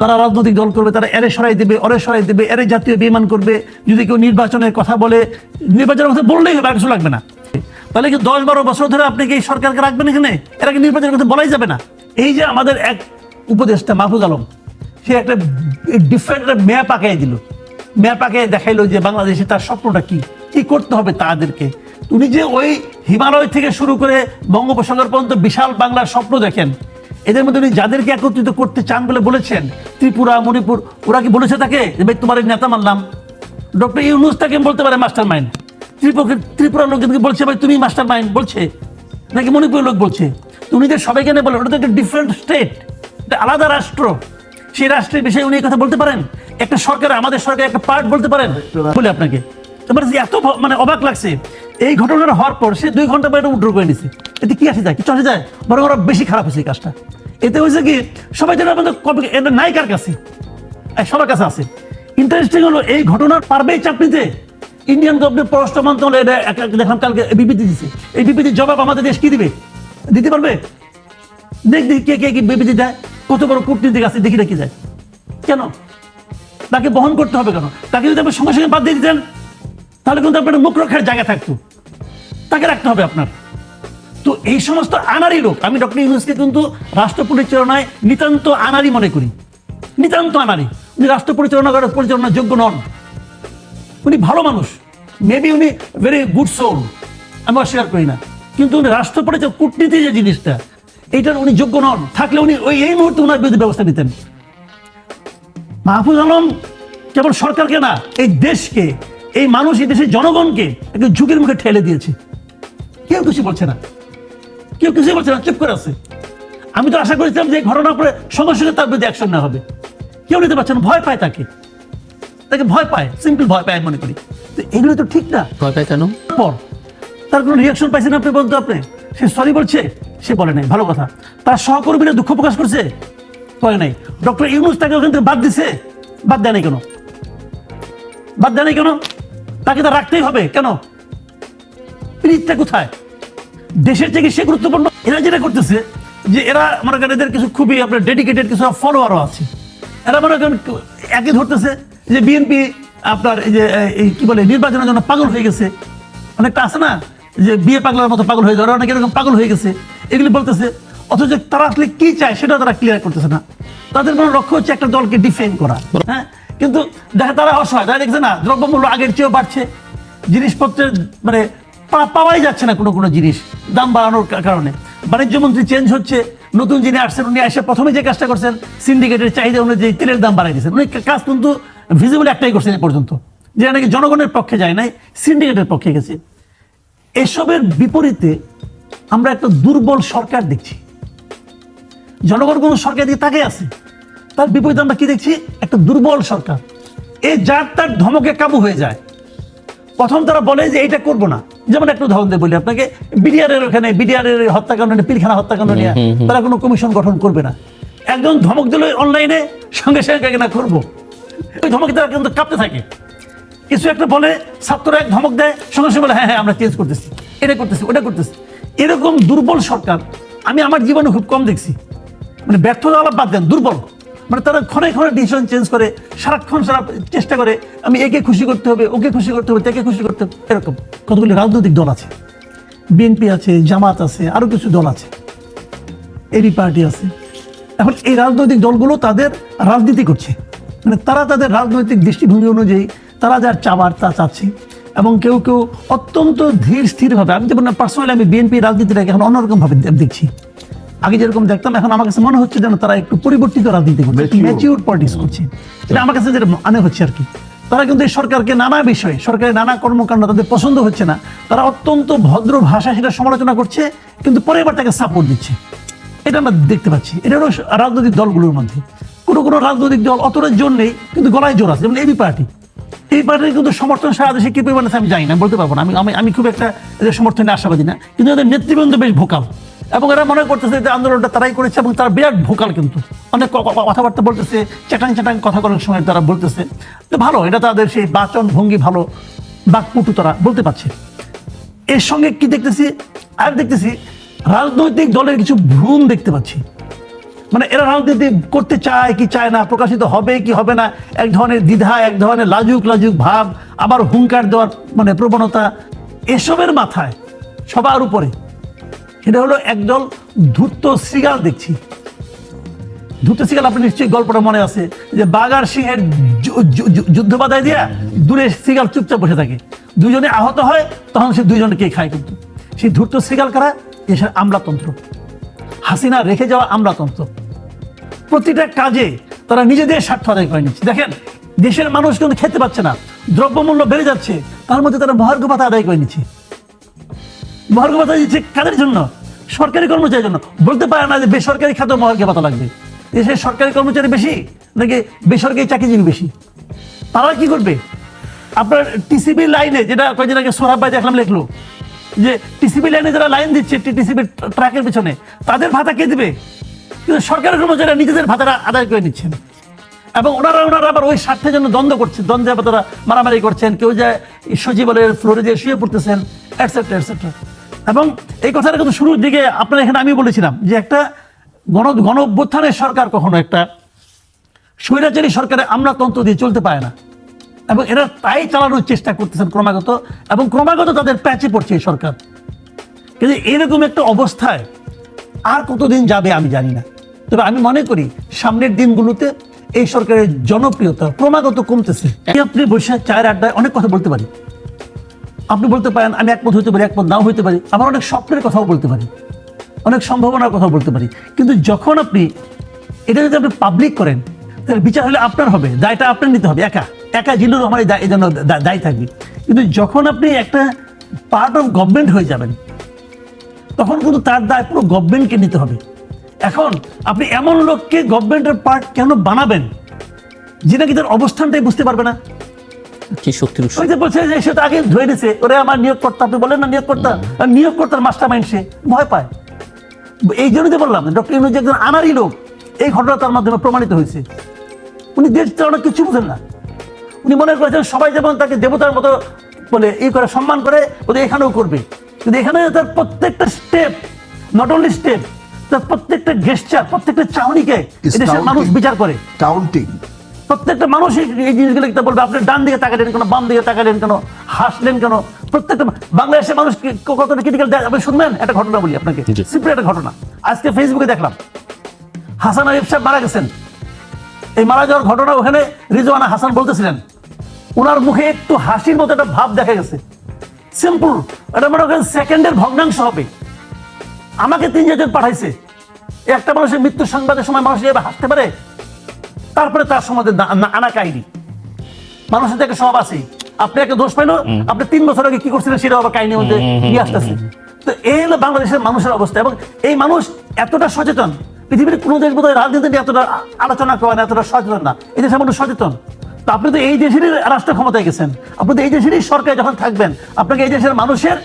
তারা রাজনৈতিক দল করবে, তারা এরে সরাই দেবে অরে সরাই দেবে, এরে জাতীয় বেমান করবে। যদি কেউ নির্বাচনের কথা বলে, নির্বাচনের কথা বললেই হবে কিছু লাগবে না। তাহলে কি দশ বারো বছর ধরে আপনি কি এই সরকারকে রাখবেন এখানে? এর আগে নির্বাচনের কথা বলাই যাবে না? এই যে আমাদের এক উপদেষ্টা মাহফুজ আলম, সে একটা ডিফারেন্ট ম্যাপ আঁকাই দিল। ম্যাপ আঁকে দেখাইলো যে বাংলাদেশে তার স্বপ্নটা কি? কি করতে হবে তাদেরকে? উনি যে ওই হিমালয় থেকে শুরু করে বঙ্গোপসাগর পর্যন্ত বিশাল বাংলার স্বপ্ন দেখেন। এদের মধ্যে উনি যাদেরকে একত্রিত করতে চান বলে বলেছেন, ত্রিপুরা, মণিপুর, ওরা কি বলেছে তাকে? যে ভাই, তোমার নেতা মানলাম। ডক্টর ইউনুস তাকে বলতে পারে মাস্টার মাইন্ড ত্রিপুরা ত্রিপুরার লোকদেরকে বলছে, ভাই, তুমি মাস্টার মাইন্ড বলছে। নাকি মণিপুরের লোক বলছে? উনি যে সবাইকে নিয়ে বলে, ওটা তো একটা ডিফারেন্ট স্টেট আলাদা রাষ্ট্র। সেই রাষ্ট্রের বিষয়ে উনি কথা বলতে পারেন? একটা সরকার, আমাদের সরকার একটা পার্ট বলতে পারেন? বলে আপনাকে। তোমার এত মানে অবাক লাগছে। এই ঘটনাটা হওয়ার পর সে দুই ঘণ্টা পরে উদ্র করে নিছে। এতে কি আসে যায়? কিছু আসে যায়? বরং ওরা বেশি খারাপ হয়েছে এই কাজটা। এতে হয়েছে কি, সবাই যেন আমাদের কপি এটা নাই কার কাছে। সবার কাছে আছে। ইন্টারেস্টিং হলো, এই ঘটনার পারবেই চাকরিতে ইন্ডিয়ান গভর্নমেন্ট পররাষ্ট্র মন্ত্রণালয় এটা দেখলাম কালকে বিবৃতি দিচ্ছে এই বিবৃতির জবাব আমাদের দেশ কি দিবে? দিতে পারবে? দেখ দেখি কে কে কি বিবৃতি দেয়, কত বড় কূটনীতিক আছে, দেখি দেখি যায় কেন? তাকে বহন করতে হবে কেন? তাকে যদি আপনি সঙ্গে সঙ্গে বাদ দিয়ে দিতেন, তাহলে কিন্তু আপনার মুখ রক্ষার জায়গা থাকতো। তাকে রাখতে হবে আপনার। তো এই সমস্ত আনারি লোক, আমি ডক্টর ইউনুসকে কিন্তু রাষ্ট্র পরিচালনায় নিতান্ত আনারি মনে করি। নিতান্ত আনারি উনি রাষ্ট্র পরিচালনা করার পরিচালনার যোগ্য নন। উনি ভালো মানুষ। মেবি উনি ভেরি গুড সোল আমি অস্বীকার করি না। কিন্তু উনি রাষ্ট্র পরিচালনা, কূটনীতি যে জিনিসটা, এইটার উনি যোগ্য নন। থাকলে উনি ওই, এই মুহূর্তে ওনার বিরুদ্ধে ব্যবস্থা নিতেন। মাহফুজ আলম কেবল সরকারকে না, এই দেশকে, এই মানুষ, এই দেশের জনগণকে একটু ঝুঁকির মুখে ঠেলে দিয়েছে। কেউ কিছু বলছে না। কেউ কিছু বলছে না চুপ করে আছে। আমি তো আশা করেছিলাম যে এই ঘটনার পরে সঙ্গে সঙ্গে তার বিরুদ্ধে অ্যাকশন নেওয়া হবে। কেউ নিতে পারছে না ভয় পায় তাকে। তাকে ভয় পায় সিম্পল ভয় পায় মনে করি। তো এগুলো তো ঠিক না। ভয় পায় কেন? পর তার কোনো রিয়াকশন পাইছেন আপনি বলতে আপনি? সে সরি বলছে সে বলে নাই ভালো কথা। তার সহকর্মীরা দুঃখ প্রকাশ করছে করে নাই। ডক্টর ইউনুস তাকে ওখান থেকে বাদ দিছে বাদ দেয় নাই কেন? বাদ দেয় নাই কেন? তাকে তো রাখতেই হবে কেন? পিরিতটা কোথায়? দেশের থেকে সে গুরুত্বপূর্ণ। এরা যেটা করতেছে, যে এরা মনে করেন এদের কিছু খুবই আপনার ডেডিকেটেড কিছু ফলোয়ারও আছে। এরা মনে করেন একে ধরতেছে যে বিএনপি আপনার এই যে, এই কি বলে, নির্বাচনের জন্য পাগল হয়ে গেছে। অনেকটা আছে না, যে বিয়ে পাগলার মতো পাগল হয়ে যাওয়ার, অনেক এরকম পাগল হয়ে গেছে। এগুলি বলতেছে, অথচ তারা আসলে কি চায় সেটা তারা ক্লিয়ার করতেছে না। তাদের কোনো লক্ষ্য হচ্ছে একটা দলকে ডিফেন্ড করা হ্যাঁ? কিন্তু দেখা তারা অসহায়। তারা দেখছে না, দ্রব্যমূল্য আগের চেয়েও বাড়ছে। জিনিসপত্রের মানে পাওয়াই যাচ্ছে না কোনো কোনো জিনিস, দাম বাড়ানোর কারণে। বাণিজ্য মন্ত্রী চেঞ্জ হচ্ছে, নতুন যিনি আসছেন, উনি এসে প্রথমে যে কাজটা করছেন সিন্ডিকেটের চাহিদা অনুযায়ী তেলের দাম বাড়াই দিয়েছেন, উনি কাজ কিন্তু ভিজিবল একটাই করছেন এ পর্যন্ত যেটা নাকি জনগণের পক্ষে যায় নাই সিন্ডিকেটের পক্ষে গেছে। এসবের বিপরীতে আমরা একটা দুর্বল সরকার দেখছি। জনগণ কোনো সরকার দিকে তাকে আছে, তার বিপরীতে আমরা কি দেখছি? একটা দুর্বল সরকার। এই যার তার ধমকে কাবু হয়ে যায়। প্রথম তারা বলে যে এইটা করব না। যেমন একটা উদাহরণ দিয়ে বলি আপনাকে বিডিআরের ওখানে বিডিআরের হত্যাকাণ্ড নিয়ে পিলখানা হত্যাকাণ্ড নিয়ে তারা কোনো কমিশন গঠন করবে না। একজন ধমক দিল অনলাইনে সঙ্গে সঙ্গে না করব। ওই ধমকে তারা কিন্তু কাঁপতে থাকে। কিছু একটা বলে ছাত্ররা এক ধমক দেয় সঙ্গে সঙ্গে বলে হ্যাঁ হ্যাঁ আমরা চেঞ্জ করতেছি। এটা করতেছি ওটা করতেছি। এরকম দুর্বল সরকার আমি আমার জীবনে খুব কম দেখছি। মানে ব্যর্থতা বাদ দেন দুর্বল। মানে তারা ক্ষণে ক্ষণে ডিসিশন চেঞ্জ করে, সারাক্ষণ সারা চেষ্টা করে, আমি একে খুশি করতে হবে, ওকে খুশি করতে হবে, তাকে খুশি করতে হবে, এরকম। কতগুলি রাজনৈতিক দল আছে? বিএনপি আছে, জামাত আছে আরও কিছু দল আছে। এরই পার্টি আছে। এখন এই রাজনৈতিক দলগুলো তাদের রাজনীতি করছে। মানে তারা তাদের রাজনৈতিক দৃষ্টিভঙ্গি অনুযায়ী, তারা যার চাবার তা চাচ্ছে। এবং কেউ কেউ অত্যন্ত ধীর স্থিরভাবে, আমি যেমন পার্সোনালি আমি বিএনপি রাজনীতিটাকে এখন অন্যরকমভাবে দেখছি। আগে যেরকম দেখতাম এখন আমার কাছে মনে হচ্ছে যেন তারা একটু পরিবর্তিত রাজনীতি করছে ম্যাচিউর পলিটিক্স করছে। এটা আমার কাছে যেটা মনে হচ্ছে আর কি। তারা কিন্তু এই সরকারকে নানা বিষয়ে সরকারের নানা কর্মকাণ্ড তাদের পছন্দ হচ্ছে না। তারা অত্যন্ত ভদ্র ভাষা সেটা সমালোচনা করছে কিন্তু পরে এবার তাকে সাপোর্ট দিচ্ছে। এটা আমরা দেখতে পাচ্ছি। এটা হলো রাজনৈতিক দলগুলোর মধ্যে। কোনো কোনো রাজনৈতিক দল অতটা জোর নেই কিন্তু গলায় জোর আছে। যেমন এবি পার্টি এই পার্টির কিন্তু সমর্থন সারা দেশে কি পরিমাণে আমি জানি না বলতে পারব না। আমি আমি আমি খুব একটা এদের সমর্থনে আশাবাদী না। কিন্তু এদের নেতৃবৃন্দ বেশ ভোকাল এবং এরা মনে করতেছে যে আন্দোলনটা তারাই করেছে এবং তারা বিরাট ভোকাল কিন্তু। অনেক কথাবার্তা বলতেছে, চ্যাটাং চ্যাটাং কথা বলার সময় তারা বলতেছে তো ভালো, এটা তাদের সেই বাচন ভঙ্গি ভালো বাকপুটু তারা বলতে পারছে। এর সঙ্গে কি দেখতেছি? আর দেখতেছি, রাজনৈতিক দলের কিছু ভ্রূণ দেখতে পাচ্ছি। মানে এরা রাজনীতি করতে চায় কি চায় না, প্রকাশিত হবে কি হবে না, এক ধরনের দ্বিধা, এক ধরনের লাজুক লাজুক ভাব, আবার হুঙ্কার দেওয়ার মানে প্রবণতা, এসবের মাথায়, সবার উপরে। সেটা হলো একদল ধূর্ত শ্রীগাল দেখছি। ধূর্ত শ্রীগাল আপনি নিশ্চয়ই গল্পটা মনে আছে, যে বাগার সিংহের যুদ্ধ বাধায় দিয়া দূরে শ্রীগাল চুপচাপ বসে থাকে। দুজনে আহত হয়, তখন সে দুইজনকে খায় কিন্তু? সেই ধূর্ত শ্রীগাল কারা? এসে আমলাতন্ত্র। হাসিনা রেখে যাওয়া আমলাতন্ত্র। প্রতিটা কাজে তারা নিজেদের স্বার্থ আদায় করে নিচ্ছে। দেখেন, দেশের মানুষ কিন্তু খেতে পাচ্ছে না, দ্রব্যমূল্য বেড়ে যাচ্ছে, তার মধ্যে তারা মহার্ঘ ভাতা আদায় করে নিচ্ছে। মহার্ঘ দিচ্ছে কাদের জন্য? সরকারি কর্মচারীর জন্য। বলতে পারে না যে বেসরকারি খাতে মহার্ঘ ভাতা লাগবে। দেশের সরকারি কর্মচারী বেশি, নাকি বেসরকারি চাকরিজীবী বেশি? তারা কি করবে? আপনার টিসিবি লাইনে যেটা কয়েকদিন আগে সোহাব ভাই দেখলাম লিখলো, যে টিসিবি লাইনে যারা লাইন দিচ্ছে টিসিবি ট্রাকের পিছনে, তাদের ভাতা কে দেবে? কিন্তু সরকারি কর্মচারীরা নিজেদের ভাতাটা আদায় করে নিচ্ছেন। এবং ওনারা ওনারা আবার ওই স্বার্থের জন্য দ্বন্দ্ব করছেন। দ্বন্দ্বে আবার তারা মারামারি করছেন, কেউ যায় সচিবালয়ের ফ্লোরে দিয়ে শুয়ে পড়তেছেন অ্যাটসেট্রা অ্যাটসেট্রা এবং এই কথাটা কিন্তু শুরুর দিকে আপনার এখানে আমি বলেছিলাম যে একটা গণ গণ অভ্যুত্থানের সরকার কখনো একটা স্বৈরাচারী সরকারের আমলাতন্ত্র দিয়ে চলতে পারে না। এবং এরা তাই চালানোর চেষ্টা করতেছেন ক্রমাগত এবং ক্রমাগত তাদের প্যাচে পড়ছে এই সরকার। কিন্তু এরকম একটা অবস্থায় আর কতদিন যাবে আমি জানি না। তবে আমি মনে করি সামনের দিনগুলোতে এই সরকারের জনপ্রিয়তা ক্রমাগত কমতেছে। আপনি বসে চায়ের আড্ডায় অনেক কথা বলতে পারি। আপনি বলতে পারেন, আমি একমত হইতে পারি, একমত নাও হইতে পারি, আবার অনেক স্বপ্নের কথাও বলতে পারি। অনেক সম্ভাবনার কথাও বলতে পারি। কিন্তু যখন আপনি এটা যদি আপনি পাবলিক করেন, তাহলে বিচার হলে আপনার হবে, দায়টা আপনার নিতে হবে, একা। একা জিল্লুর আমার এই জন্য দায়ী থাকবে। কিন্তু যখন আপনি একটা পার্ট অফ গভর্নমেন্ট হয়ে যাবেন, তখন কিন্তু তার দায় পুরো গভর্নমেন্টকে নিতে হবে। এখন আপনি এমন লোককে গভর্নমেন্টের পার্ট কেন বানাবেন, যে নাকি তার অবস্থানটাই বুঝতে পারবে না? কি শক্তির উৎস? ওই যে বলছে যে সে তো আগে ধরে নিছে ওরে আমার নিয়োগকর্তা আপনি বলেন না নিয়োগকর্তা। নিয়োগকর্তার মাস্টার মাইন্ড সে ভয় পায়। এই জন্য তো বললাম ডক্টর ইউনুস একজন আনারই লোক এই ঘটনা তার মাধ্যমে প্রমাণিত হয়েছে। উনি দেশ চালানোর কিছু বুঝেন না। উনি মনে করেছেন সবাই যেমন তাকে দেবতার মতো বলে এই করে সম্মান করে ওদের এখানেও করবে। কিন্তু এখানে তার প্রত্যেকটা স্টেপ নট অনলি স্টেপ তার প্রত্যেকটা গেস্টার প্রত্যেকটা চাউনিকে এদেশের মানুষ বিচার করে। কাউন্টিং প্রত্যেকটা মানুষ এই জিনিসগুলো দেখতে বলবে। আপনি ডান দিকে তাকালেন কেন বাম দিকে তাকালেন কেন হাসলেন কেন? প্রত্যেকটা বাংলাদেশের মানুষ কতটা ক্রিটিক্যাল আপনি শুনবেন? একটা ঘটনা বলি আপনাকে। সিম্পল একটা ঘটনা। আজকে ফেসবুকে দেখলাম হাসান আরিফ সাহেব মারা গেছেন। এই মারা যাওয়ার ঘটনা ওখানে রিজওয়ানা হাসান বলতেছিলেন ওনার মুখে একটু হাসির মতো একটা ভাব দেখা গেছে। সিম্পল এটা মনে করেন সেকেন্ডের ভগ্নাংশ হবে। আমাকে তিন জন পাঠাইছে। একটা মানুষের মৃত্যু সংবাদের সময় মানুষ এভাবে হাসতে পারে তারপরে তার সমাজে আনা কাহিনী। মানুষের থেকে সব আছে। আপনি একটা দোষ পাইলো আপনি তিন বছর আগে কি করছিলেন সেটা আবার কাহিনীর মধ্যে নিয়ে আসতেছে। তো এই হলো বাংলাদেশের মানুষের অবস্থা এবং এই মানুষ এতটা সচেতন। পৃথিবীর কোনো দেশ বোধহয় রাজনীতি নিয়ে এতটা আলোচনা করে না এতটা সচেতন না। এই দেশের মানুষ সচেতন। তো আপনি তো এই দেশেরই রাষ্ট্র ক্ষমতায় গেছেন। আপনি তো এই দেশেরই সরকার যখন থাকবেন আপনাকে এই দেশের মানুষের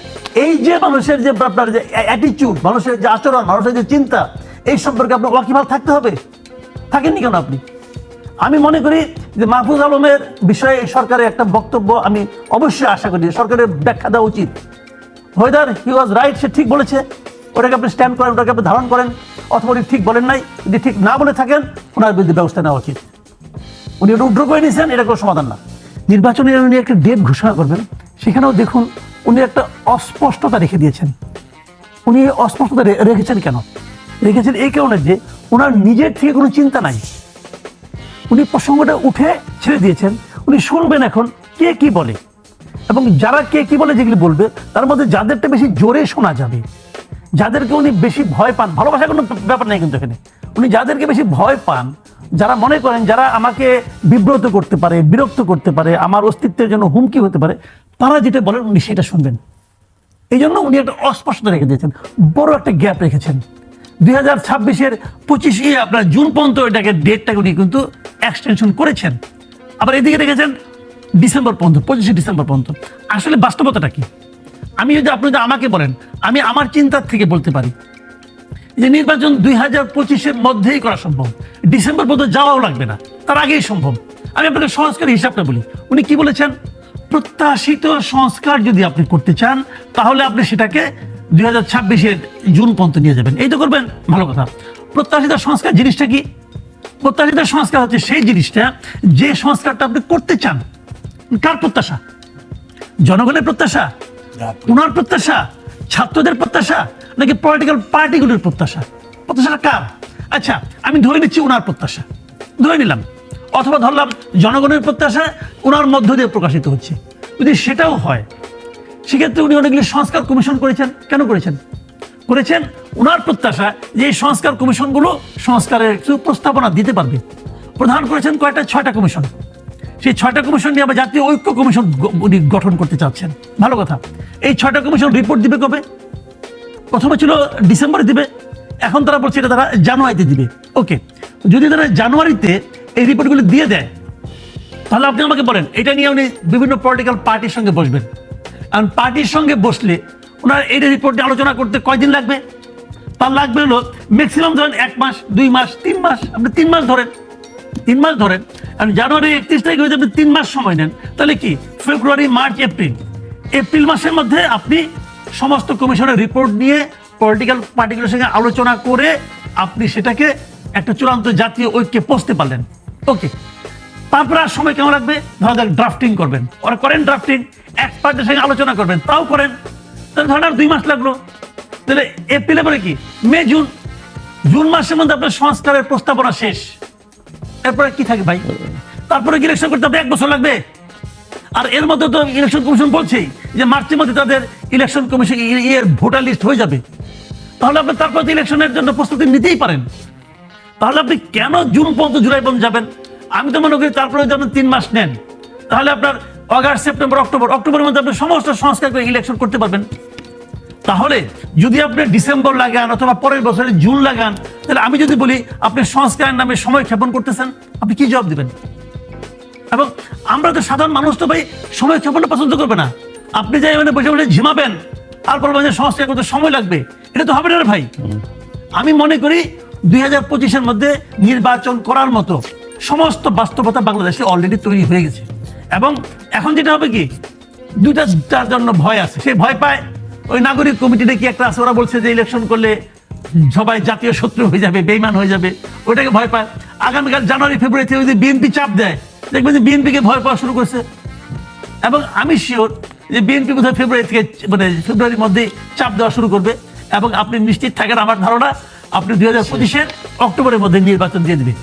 এই যে মানুষের যে আপনার যে অ্যাটিচিউড মানুষের যে আচরণ মানুষের যে চিন্তা এই সম্পর্কে আপনার ওয়াকিবহাল থাকতে হবে। থাকেননি কেন আপনি? আমি মনে করি যে মাহফুজ আলমের বিষয়ে সরকারের একটা বক্তব্য আমি অবশ্যই আশা করি সরকারের ব্যাখ্যা দেওয়া উচিত। হোয়েদার হি ওয়াজ রাইট সে ঠিক বলেছে। ওটাকে আপনি স্ট্যান্ড করেন, ওটাকে আপনি ধারণ করেন, অথবা উনি ঠিক বলেন নাই, যদি ঠিক না বলে থাকেন, ওনার বিরুদ্ধে ব্যবস্থা নেওয়া উচিত। উনি ওটা উড্র করে নিয়েছেন, এটা কোনো সমাধান না। নির্বাচনে উনি একটা ডেট ঘোষণা করবেন, সেখানেও দেখুন উনি একটা অস্পষ্টতা রেখে দিয়েছেন। উনি অস্পষ্টতা রেখেছেন কেন? রেখেছেন এই কারণে যে ওনার নিজের থেকে কোনো চিন্তা নাই। উনি প্রসঙ্গটা উঠে ছেড়ে দিয়েছেন। উনি শুনবেন এখন কে কি বলে। এবং যারা কে কি বলে যেগুলি বলবে, তার মধ্যে যাদেরটা বেশি জোরে শোনা যাবে, যাদেরকে উনি বেশি ভয় পান, ভালোবাসার কোনো ব্যাপার নেই কিন্তু এখানে। উনি যাদেরকে বেশি ভয় পান, যারা মনে করেন যারা আমাকে বিব্রত করতে পারে, বিরক্ত করতে পারে, আমার অস্তিত্বের জন্য হুমকি হতে পারে, তারা যেটা বলেন উনি সেটা শুনবেন। এই জন্য উনি একটা অস্পষ্ট রেখে দিয়েছেন, বড় একটা গ্যাপ রেখেছেন। দুই হাজার ছাব্বিশের আপনার জুন পর্যন্ত এটাকে ডেটটাকে উনি কিন্তু এক্সটেনশন করেছেন। আবার এদিকে ডিসেম্বর পর্যন্ত, পঁচিশে ডিসেম্বর পর্যন্ত। আসলে বাস্তবতাটা কি? আমি যদি আপনি যদি আমাকে বলেন, আমি আমার চিন্তার থেকে বলতে পারি যে নির্বাচন দুই হাজার পঁচিশের মধ্যেই করা সম্ভব। ডিসেম্বর পর্যন্ত যাওয়াও লাগবে না, তার আগেই সম্ভব। আমি আপনাকে সংস্কার হিসাবটা বলি। উনি কি বলেছেন? প্রত্যাশিত সংস্কার যদি আপনি করতে চান, তাহলে আপনি সেটাকে দুই হাজার ছাব্বিশের জুন পর্যন্ত নিয়ে যাবেন। এই তো করবেন, ভালো কথা। প্রত্যাশিত সংস্কার জিনিসটা কি? প্রত্যাশিত সংস্কার হচ্ছে সেই জিনিসটা, যে সংস্কারটা আপনি করতে চান, কার প্রত্যাশা? জনগণের প্রত্যাশা? উনার প্রত্যাশা? ছাত্রদের প্রত্যাশা? নাকি পলিটিক্যাল পার্টিগুলোর প্রত্যাশা? প্রত্যাশাটা কার? আচ্ছা আমি ধরে নিচ্ছি ওনার প্রত্যাশা। ধরে নিলাম। অথবা ধরলাম জনগণের প্রত্যাশা ওনার মধ্য দিয়ে প্রকাশিত হচ্ছে। যদি সেটাও হয় সেক্ষেত্রে উনি অনেকগুলি সংস্কার কমিশন করেছেন। কেন করেছেন? করেছেন উনার প্রত্যাশা যে এই সংস্কার কমিশনগুলো সংস্কারের কিছু প্রস্তাবনা দিতে পারবে। প্রধান করেছেন কয়েকটা ছয়টা কমিশন। সেই ছয়টা কমিশন নিয়ে আবার জাতীয় ঐক্য কমিশন উনি গঠন করতে চাচ্ছেন। ভালো কথা। এই ছয়টা কমিশন রিপোর্ট দিবে কবে? প্রথমে ছিল ডিসেম্বরে দিবে। এখন তারা বলছে এটা তারা জানুয়ারিতে দিবে। ওকে যদি তারা জানুয়ারিতে এই রিপোর্টগুলি দিয়ে দেয়, তাহলে আপনি আমাকে বলেন, এটা নিয়ে উনি বিভিন্ন পলিটিক্যাল পার্টির সঙ্গে বসবেন। কারণ পার্টির সঙ্গে বসলে ওনার এই রিপোর্ট নিয়ে আলোচনা করতে কয়দিন লাগবে? তার লাগবে হলো ম্যাক্সিমাম ধরেন এক মাস, দুই মাস, তিন মাস, আপনি তিন মাস ধরেন, তিন মাস ধরেন আর জানুয়ারি একত্রিশ তারিখ হয়ে আপনি তিন মাস সময় নেন, তাহলে কি ফেব্রুয়ারি, মার্চ, এপ্রিল এপ্রিল মাসের মধ্যে আপনি সমস্ত কমিশনের রিপোর্ট নিয়ে পলিটিক্যাল পার্টিগুলোর সঙ্গে আলোচনা করে আপনি সেটাকে একটা চূড়ান্ত জাতীয় ঐক্যে পৌঁছতে পারলেন। ওকে তারপরে আর সময় কেমন লাগবে? ধরা যাক ড্রাফটিং করবেন। ওরা করেন ড্রাফটিং এক্সপার্টের সঙ্গে আলোচনা করবেন, তাও করেন। তাহলে ধরেন আর দুই মাস লাগল। তাহলে এপ্রিলে পরে কি? মে, জুন। জুন মাসের মধ্যে আপনার সংস্কারের প্রস্তাবনা শেষ। এরপরে কি থাকে ভাই? তারপরে ইলেকশন করতে আপনার এক বছর লাগবে। আর এর মধ্যে তো ইলেকশন কমিশন বলছেই যে মার্চের মধ্যে তাদের ইলেকশন কমিশন ইয়ের ভোটার লিস্ট হয়ে যাবে। তাহলে আপনি তারপর ইলেকশনের জন্য প্রস্তুতি নিতেই পারেন। তাহলে আপনি কেন জুন পর্যন্ত জুলাই পর্যন্ত যাবেন? আমি তো মনে করি তারপরে যখন তিন মাস নেন, তাহলে আপনার অগাস্ট, সেপ্টেম্বর, অক্টোবর, অক্টোবরের মধ্যে আপনি সমস্ত সংস্কার করে ইলেকশন করতে পারবেন। তাহলে যদি আপনি ডিসেম্বর লাগান অথবা পরের বছরে জুন লাগান, তাহলে আমি যদি বলি আপনি সংস্কারের নামে সময় ক্ষেপণ করতেছেন, আপনি কি জবাব দেবেন? এবং আমরা তো সাধারণ মানুষ তো ভাই, সময় ক্ষেপণটা পছন্দ করবে না। আপনি যাই মানে বসে বসে ঝিমাবেন আর বলবেন যে সংস্কার করতে সময় লাগবে। এটা তো হবে না ভাই। আমি মনে করি দুই হাজার পঁচিশের মধ্যে নির্বাচন করার মতো সমস্ত বাস্তবতা বাংলাদেশে অলরেডি তৈরি হয়ে গেছে। এবং এখন যেটা হবে কি, দুইটা তার জন্য ভয় আছে, সে ভয় পায়, ওই নাগরিক কমিটিতে কি একটা আছে, ওরা বলছে যে ইলেকশন করলে সবাই জাতীয় শত্রু হয়ে যাবে, বেইমান হয়ে যাবে, ওইটাকে ভয় পায়। আগামীকাল জানুয়ারি, ফেব্রুয়ারিতে থেকে যদি বিএনপি চাপ দেয়, দেখবেন যে বিএনপিকে ভয় পাওয়া শুরু করছে। এবং আমি শিওর যে বিএনপি বোধহয় ফেব্রুয়ারি থেকে মানে ফেব্রুয়ারির মধ্যে চাপ দেওয়া শুরু করবে, এবং আপনি নিশ্চিত থাকেন আমার ধারণা, আপনি দুই হাজার পঁচিশের অক্টোবরের মধ্যে নির্বাচন দিয়ে দেবে